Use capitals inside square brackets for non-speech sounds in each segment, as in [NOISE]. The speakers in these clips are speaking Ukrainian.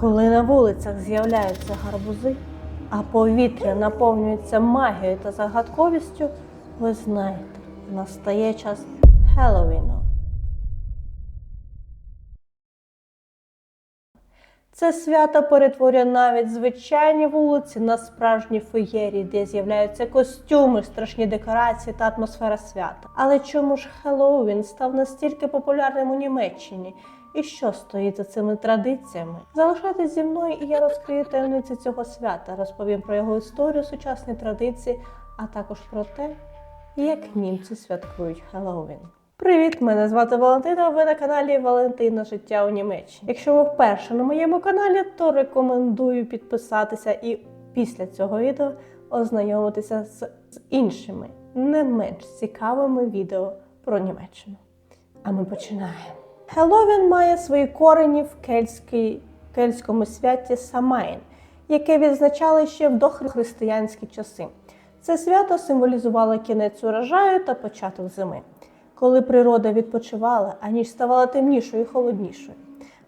Коли на вулицях з'являються гарбузи, а повітря наповнюється магією та загадковістю, ви знаєте, настає час Хеллоуіну. Це свято перетворює навіть звичайні вулиці на справжні феєрії, де з'являються костюми, страшні декорації та атмосфера свята. Але чому ж Хеллоуін став настільки популярним у Німеччині? І що стоїть за цими традиціями? Залишайтесь зі мною, і я розкрию таємниці цього свята, розповім про його історію, сучасні традиції, а також про те, як німці святкують Хеллоуін. Привіт, мене звати Валентина. Ви на каналі Валентина Життя у Німеччині. Якщо ви вперше на моєму каналі, то рекомендую підписатися і після цього відео ознайомитися з, з іншими, не менш цікавими відео про Німеччину. А ми починаємо. Хеллоуін має свої корені в кельтській, кельтському святі Самайн, яке відзначали ще в дохристиянські часи. Це свято символізувало кінець урожаю та початок зими, коли природа відпочивала, а ніч ставала темнішою і холоднішою.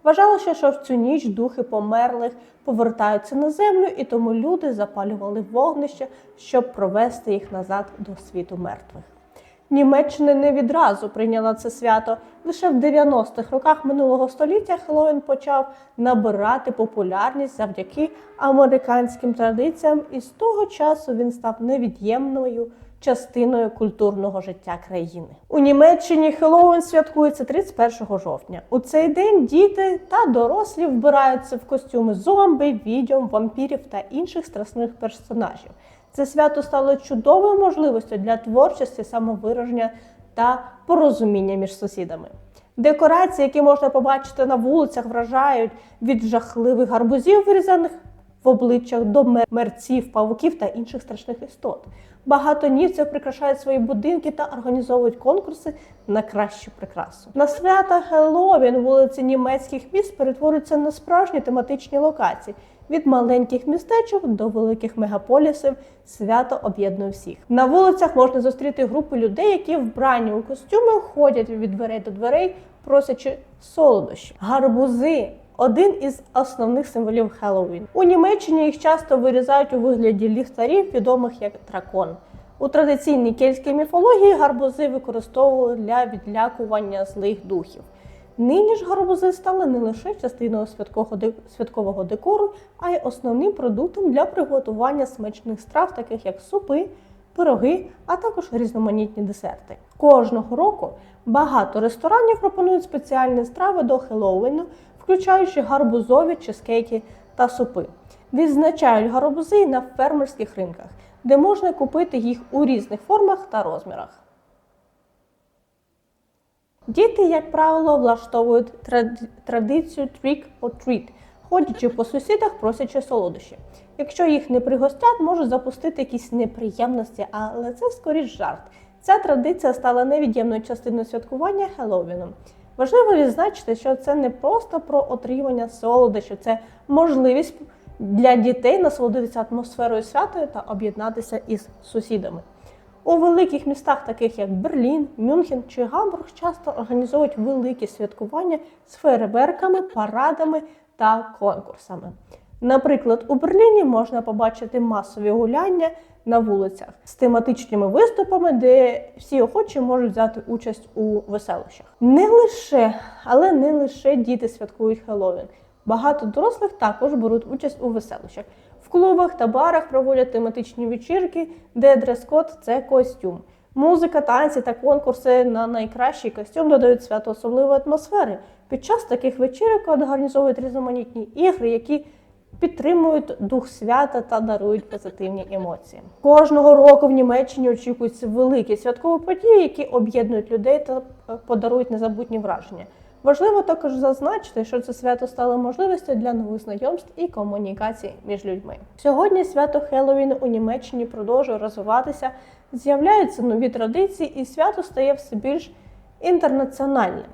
Вважалося, що в цю ніч духи померлих повертаються на землю, і тому люди запалювали вогнище, щоб провести їх назад до світу мертвих. Німеччина не відразу прийняла це свято. Лише в 90-х роках минулого століття Хеллоуін почав набирати популярність завдяки американським традиціям, і з того часу він став невід'ємною частиною культурного життя країни. У Німеччині Хеллоуін святкується 31 жовтня. У цей день діти та дорослі вбираються в костюми зомби, відьом, вампірів та інших страшних персонажів. Це свято стало чудовою можливістю для творчості, самовираження та порозуміння між сусідами. Декорації, які можна побачити на вулицях, вражають від жахливих гарбузів, вирізаних в обличчях до мерців, павуків та інших страшних істот. Багато німців прикрашають свої будинки та організовують конкурси на кращу прикрасу. На свята Хеллоуін вулиці німецьких міст перетворюються на справжні тематичні локації. Від маленьких містечок до великих мегаполісів свято об'єднує всіх. На вулицях можна зустріти групи людей, які вбрані у костюми ходять від дверей до дверей, просячи солодощі. Гарбузи один із основних символів Хеллоуін. У Німеччині їх часто вирізають у вигляді ліхтарів, відомих як дракон. У традиційній кельтській міфології гарбузи використовували для відлякування злих духів. Нині ж гарбузи стали не лише частиною святкового декору, а й основним продуктом для приготування смачних страв, таких як супи, пироги, а також різноманітні десерти. Кожного року багато ресторанів пропонують спеціальні страви до Хеллоуіну, включаючи гарбузові чизкейки та супи. Відзначають гарбузи на фермерських ринках, де можна купити їх у різних формах та розмірах. Діти, як правило, влаштовують тради- традицію trick or treat, ходячи по сусідах, просячи солодощі. Якщо їх не пригостять, можуть запустити якісь неприємності, але це скоріш жарт. Ця традиція стала невід'ємною частиною святкування Хеллоуіну. Важливо відзначити, що це не просто про отримання солодощів, це можливість для дітей насолодитися атмосферою святою та об'єднатися із сусідами. У великих містах, таких як Берлін, Мюнхен чи Гамбург, часто організовують великі святкування з фейерверками, парадами та конкурсами. Наприклад, у Берліні можна побачити масові гуляння на вулицях з тематичними виступами, де всі охочі можуть взяти участь у веселищах. Не лише, але не лише діти святкують Хеллоуін. Багато дорослих також беруть участь у веселищах. Клубах та барах проводять тематичні вечірки, де дрес-код – це костюм. Музика, танці та конкурси на найкращий костюм додають свято особливої атмосфери. Під час таких вечірок організовують різноманітні ігри, які підтримують дух свята та дарують позитивні емоції. Кожного року в Німеччині очікуються великі святкові події, які об'єднують людей та подарують незабутні враження. Важливо також зазначити, що це свято стало можливістю для нових знайомств і комунікацій між людьми. Сьогодні свято Хеллоуін у Німеччині продовжує розвиватися, з'являються нові традиції, і свято стає все більш інтернаціональним.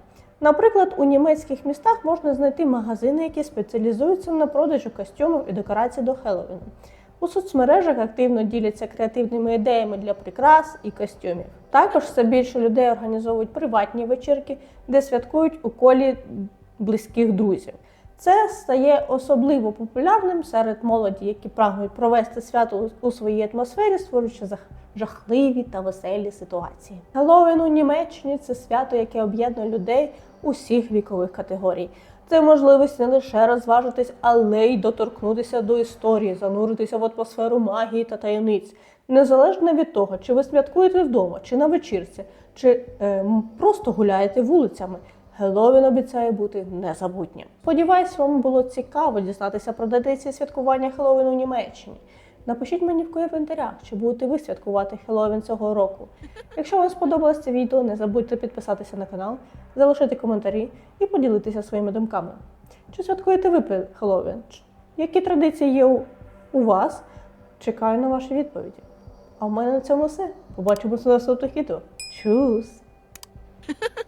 Наприклад, у німецьких містах можна знайти магазини, які спеціалізуються на продажу костюмів і декорацій до Хеллоуіну. У соцмережах активно діляться креативними ідеями для прикрас і костюмів. Також все більше людей організовують приватні вечірки, де святкують у колі близьких друзів. Це стає особливо популярним серед молоді, які прагнуть провести свято у своїй атмосфері, створюючи жахливі та веселі ситуації. Хеллоуін у Німеччині це свято, яке об'єднує людей усіх вікових категорій. Це можливість не лише розважитись, але й доторкнутися до історії, зануритися в атмосферу магії та таємниць. Незалежно від того, чи ви святкуєте вдома, чи на вечірці, чи е, просто гуляєте вулицями. Геловін обіцяє бути незабутнім. Сподіваюсь, вам було цікаво дізнатися про традиції святкування Хеллоуіну у Німеччині. Напишіть мені в коментарях, чи будете ви святкувати Хеллоуін цього року. Якщо вам сподобалось це відео, не забудьте підписатися на канал, залишити коментарі і поділитися своїми думками. Чи святкуєте ви Хеллоуін? Які традиції є у, вас? Чекаю на ваші відповіді. А в мене на цьому все. Побачимося на наступних відео. Чус! [LAUGHS]